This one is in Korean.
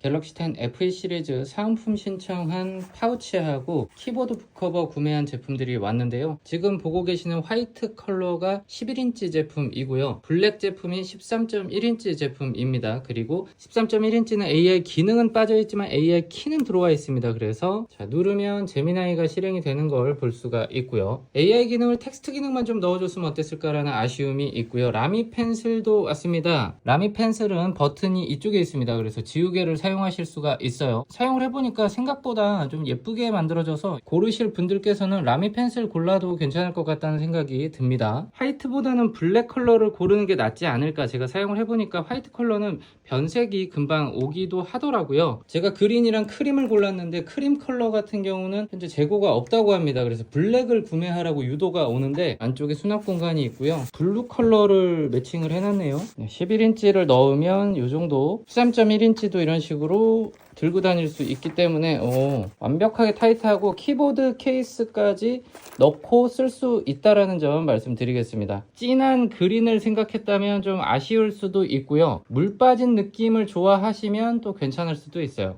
갤럭시 10 FE 시리즈 사은품 신청한 파우치하고 키보드 북커버 구매한 제품들이 왔는데요. 지금 보고 계시는 화이트 컬러가 11인치 제품이고요. 블랙 제품이 13.1인치 제품입니다. 그리고 13.1인치는 AI 기능은 빠져있지만 AI 키는 들어와 있습니다. 그래서 자, 누르면 제미나이가 실행이 되는 걸 볼 수가 있고요. AI 기능을 텍스트 기능만 좀 넣어줬으면 어땠을까라는 아쉬움이 있고요. 라미 펜슬도 왔습니다. 라미 펜슬은 버튼이 이쪽에 있습니다. 그래서 지우개를 사용하실 수가 있어요. 사용을 해보니까 생각보다 좀 예쁘게 만들어져서 고르실 분들께서는 라미 펜슬 골라도 괜찮을 것 같다는 생각이 듭니다. 화이트보다는 블랙 컬러를 고르는 게 낫지 않을까 제가 사용을 해보니까 화이트 컬러는 변색이 금방 오기도 하더라고요. 제가 그린이랑 크림을 골랐는데 크림 컬러 같은 경우는 현재 재고가 없다고 합니다. 그래서 블랙을 구매하라고 유도가 오는데 안쪽에 수납 공간이 있고요. 블루 컬러를 매칭을 해놨네요. 11인치를 넣으면 이 정도 13.1인치도 이런 식으로 들고 다닐 수 있기 때문에 오, 완벽하게 타이트하고 키보드 케이스까지 넣고 쓸 수 있다라는 점 말씀드리겠습니다. 진한 그린을 생각했다면 좀 아쉬울 수도 있고요. 물 빠진 느낌을 좋아하시면 또 괜찮을 수도 있어요.